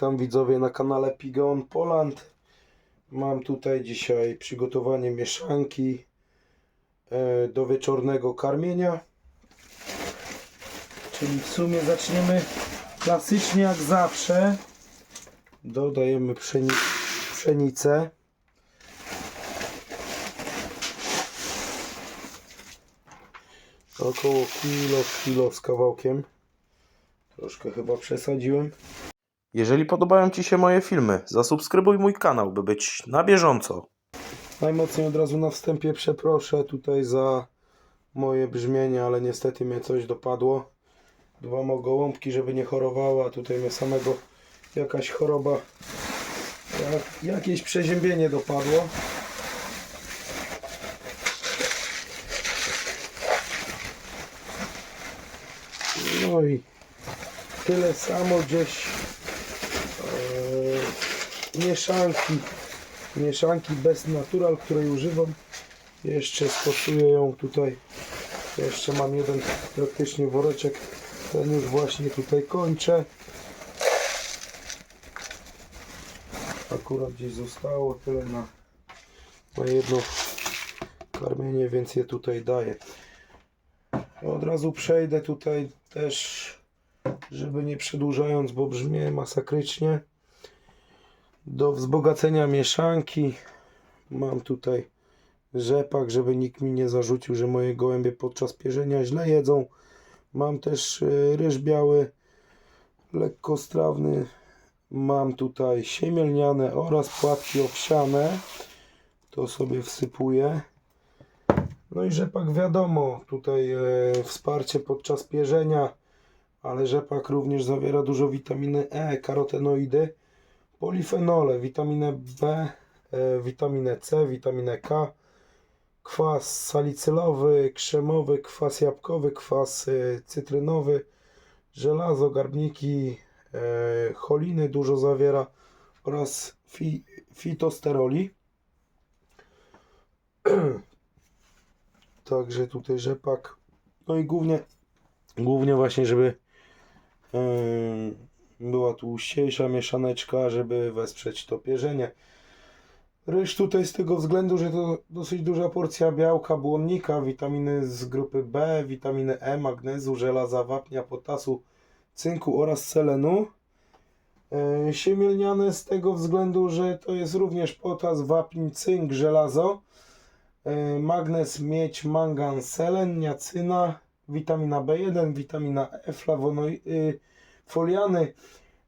Witam widzowie na kanale Pigeon Poland. Mam tutaj dzisiaj przygotowanie mieszanki e, do wieczornego karmienia. Czyli w sumie zaczniemy klasycznie jak zawsze. Dodajemy pszeni pszenicę. Około kilo, kilo z kawałkiem. Troszkę chyba przesadziłem. Jeżeli podobają Ci się moje filmy, zasubskrybuj mój kanał, by być na bieżąco. Najmocniej od razu na wstępie przeproszę tutaj za moje brzmienie, ale niestety mnie coś dopadło. Dwa mo gołąbki, żeby nie chorowała, tutaj mnie samego jakaś choroba, jak, jakieś przeziębienie dopadło. No i tyle samo gdzieś mieszanki mieszanki bez natural, której używam. Jeszcze stosuję ją tutaj. Jeszcze mam jeden praktycznie woreczek. Ten już właśnie tutaj kończę. Akurat gdzieś zostało tyle na, na jedno karmienie, więc je tutaj daję. Od razu przejdę tutaj też, żeby nie przedłużając, bo brzmi masakrycznie do wzbogacenia mieszanki mam tutaj rzepak, żeby nikt mi nie zarzucił, że moje gołębie podczas pierzenia źle jedzą. Mam też y, ryż biały, lekko strawny. Mam tutaj siemielniane oraz płatki owsiane. To sobie wsypuję. No i rzepak wiadomo, tutaj e, wsparcie podczas pierzenia, ale rzepak również zawiera dużo witaminy E, karotenoidy polifenole, witaminę B, e, witaminę C, witaminę K, kwas salicylowy, krzemowy, kwas jabłkowy, kwas e, cytrynowy, żelazo, garbniki, e, choliny dużo zawiera oraz fi, fitosteroli. Także tutaj rzepak. No i głównie, głównie właśnie, żeby była tłuściejsza mieszaneczka, żeby wesprzeć to pierzenie. Ryż tutaj z tego względu, że to dosyć duża porcja białka, błonnika, witaminy z grupy B, witaminy E, magnezu, żelaza, wapnia, potasu, cynku oraz selenu. E, Siemielniane z tego względu, że to jest również potas, wapń, cynk, żelazo, e, magnez, miedź, mangan, selen, niacyna, witamina B1, witamina E, flawonoidy, foliany,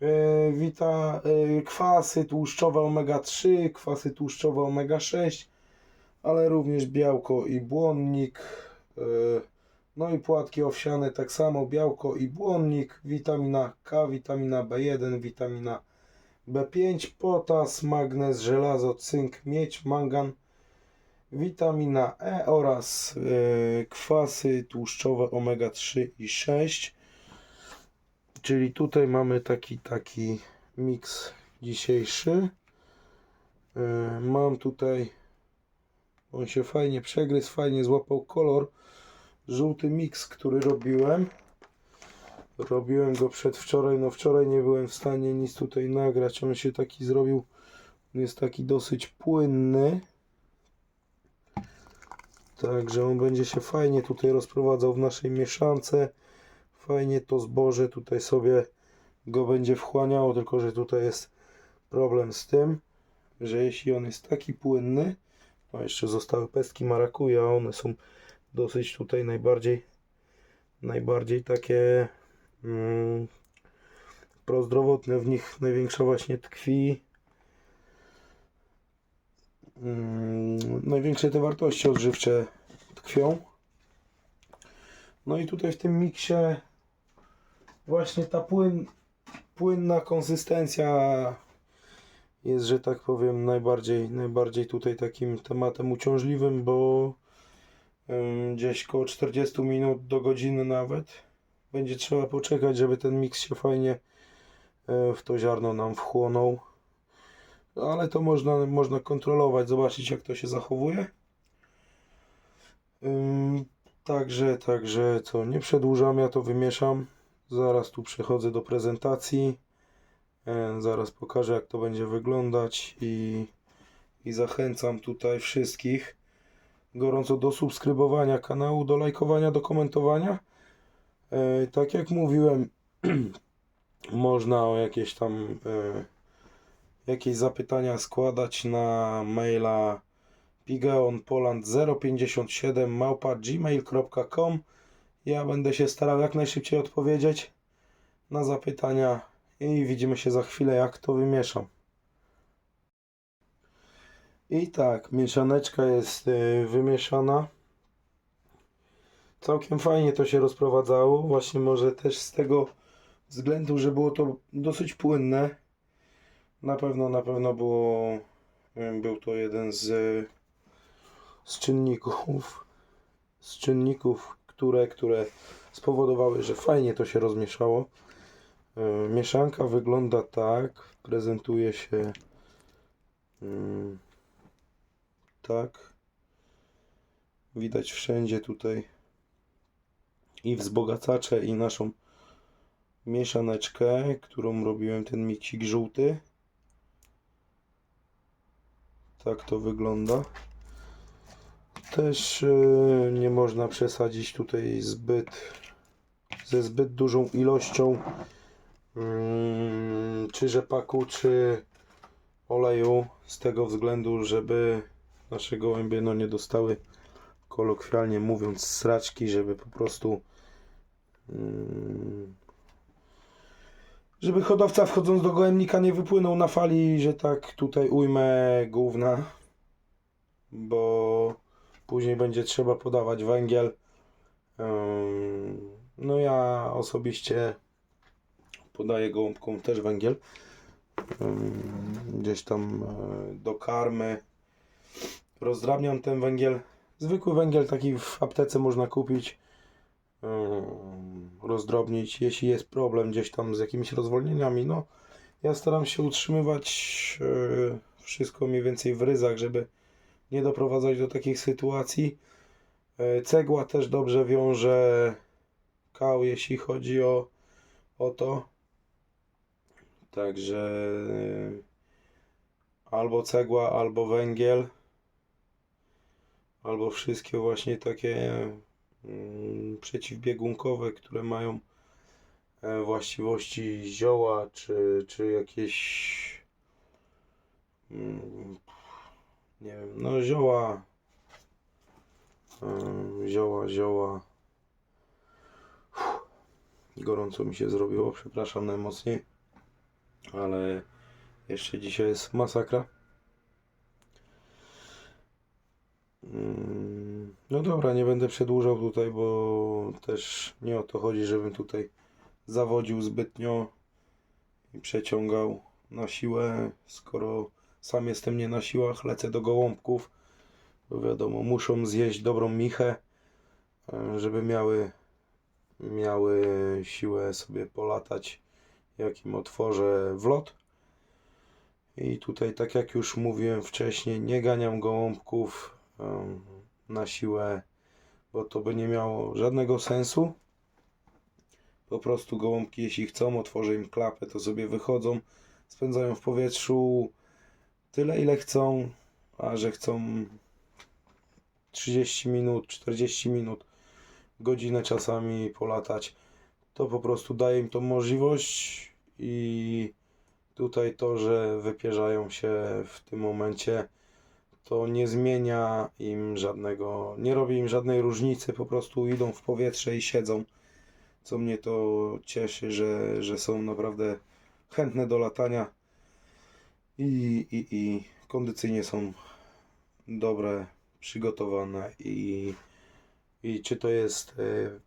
e, wita, e, kwasy tłuszczowe omega-3, kwasy tłuszczowe omega-6, ale również białko i błonnik, e, no i płatki owsiane tak samo, białko i błonnik, witamina K, witamina B1, witamina B5, potas, magnez, żelazo, cynk, miedź, mangan, witamina E oraz kwasy tłuszczowe omega-3 i 6. Czyli tutaj mamy taki taki miks dzisiejszy. E, Mam tutaj on się fajnie przegryzł, fajnie złapał kolor. Żółty miks, który robiłem. Robiłem go przedwczoraj, no wczoraj nie byłem w stanie nic tutaj nagrać. On się taki zrobił, on jest taki dosyć płynny. Także on będzie się fajnie tutaj rozprowadzał w naszej mieszance. Fajnie to zboże tutaj sobie go będzie wchłaniało, tylko że tutaj jest problem z tym, że jeśli on jest taki płynny, a jeszcze zostały pestki marakuja, one są dosyć tutaj najbardziej najbardziej takie mm, prozdrowotne, w nich największa właśnie tkwi mm, największe te wartości odżywcze tkwią. No i tutaj w tym miksie właśnie ta płyn, płynna konsystencja jest, że tak powiem, najbardziej, najbardziej tutaj takim tematem uciążliwym, bo gdzieś koło 40 minut do godziny nawet będzie trzeba poczekać, żeby ten miks się fajnie e, w to ziarno nam wchłonął. Ale to można, można kontrolować, zobaczyć jak to się zachowuje. Także, także co, nie przedłużam, ja to wymieszam. Zaraz tu przechodzę do prezentacji. E, Zaraz pokażę jak to będzie wyglądać i, i zachęcam tutaj wszystkich gorąco do subskrybowania kanału, do lajkowania, do komentowania. E, Tak jak mówiłem, można o jakieś tam e, jakieś zapytania składać na maila pigeonpoland057 małpa gmail.com Ja będę się starał jak najszybciej odpowiedzieć na zapytania i widzimy się za chwilę jak to wymieszam. I tak, mieszaneczka jest y, wymieszana. Całkiem fajnie to się rozprowadzało. Właśnie może też z tego względu, że było to dosyć płynne. Na pewno, na pewno było, był to jeden z, y, z czynników, z czynników, które, które spowodowały, że fajnie to się rozmieszało. Y, Mieszanka wygląda tak, prezentuje się mm, tak. Widać wszędzie tutaj i wzbogacacze i naszą mieszaneczkę, którą robiłem ten miksik żółty. Tak to wygląda. Też y, nie można przesadzić tutaj zbyt ze zbyt dużą ilością mm, czy rzepaku, czy oleju z tego względu, żeby nasze gołębie no, nie dostały kolokwialnie mówiąc sraczki, żeby po prostu mm, żeby hodowca wchodząc do gołębnika nie wypłynął na fali, że tak tutaj ujmę gówna, bo później będzie trzeba podawać węgiel. No ja osobiście podaję gołąbkom też węgiel. Gdzieś tam e, do karmy. Rozdrabniam ten węgiel. Zwykły węgiel taki w aptece można kupić. Rozdrobnić, jeśli jest problem gdzieś tam z jakimiś rozwolnieniami. No, ja staram się utrzymywać e, wszystko mniej więcej w ryzach, żeby nie doprowadzać do takich sytuacji. E, Cegła też dobrze wiąże kał, jeśli chodzi o, o to. Także e, albo cegła, albo węgiel, albo wszystkie właśnie takie mm, przeciwbiegunkowe, które mają e, właściwości zioła, czy, czy jakieś mm, nie wiem, no zioła. Ym, zioła, zioła. Gorąco mi się zrobiło, przepraszam najmocniej. Ale jeszcze dzisiaj jest masakra. Ym, no dobra, nie będę przedłużał tutaj, bo też nie o to chodzi, żebym tutaj zawodził zbytnio i przeciągał na siłę, skoro sam jestem nie na siłach, lecę do gołąbków, bo wiadomo, muszą zjeść dobrą michę, e, żeby miały, miały siłę sobie polatać, jak im otworzę wlot. I tutaj, tak jak już mówiłem wcześniej, nie ganiam gołąbków na siłę, bo to by nie miało żadnego sensu. Po prostu gołąbki, jeśli chcą, otworzę im klapę, to sobie wychodzą, spędzają w powietrzu tyle, ile chcą, a że chcą 30 minut, 40 minut, godzinę czasami polatać, to po prostu daje im tą możliwość i tutaj to, że wypierzają się w tym momencie, to nie zmienia im żadnego, nie robi im żadnej różnicy, po prostu idą w powietrze i siedzą, co mnie to cieszy, że, że są naprawdę chętne do latania i, i, i kondycyjnie są dobre, przygotowane i, i czy to jest e,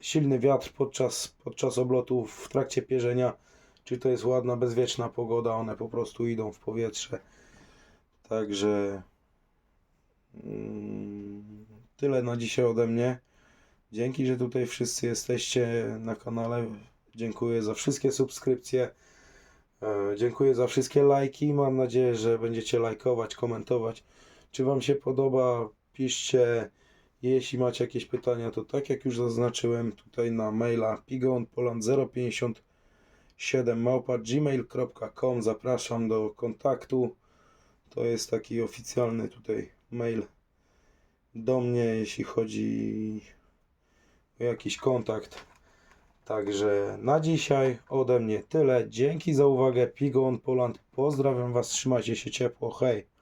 silny wiatr podczas, podczas oblotu w trakcie pierzenia, czy to jest ładna, bezwieczna pogoda, one po prostu idą w powietrze. Także mm, tyle na dzisiaj ode mnie. Dzięki, że tutaj wszyscy jesteście na kanale. Dziękuję za wszystkie subskrypcje. E, Dziękuję za wszystkie lajki. Mam nadzieję, że będziecie lajkować, komentować. Czy Wam się podoba? Piszcie. Jeśli macie jakieś pytania, to tak jak już zaznaczyłem tutaj na maila pigonpoland057 7 małpa zapraszam do kontaktu to jest taki oficjalny tutaj mail do mnie jeśli chodzi o jakiś kontakt także na dzisiaj ode mnie tyle. Dzięki za uwagę. Pigo on Poland. Pozdrawiam was. Trzymajcie się ciepło. Hej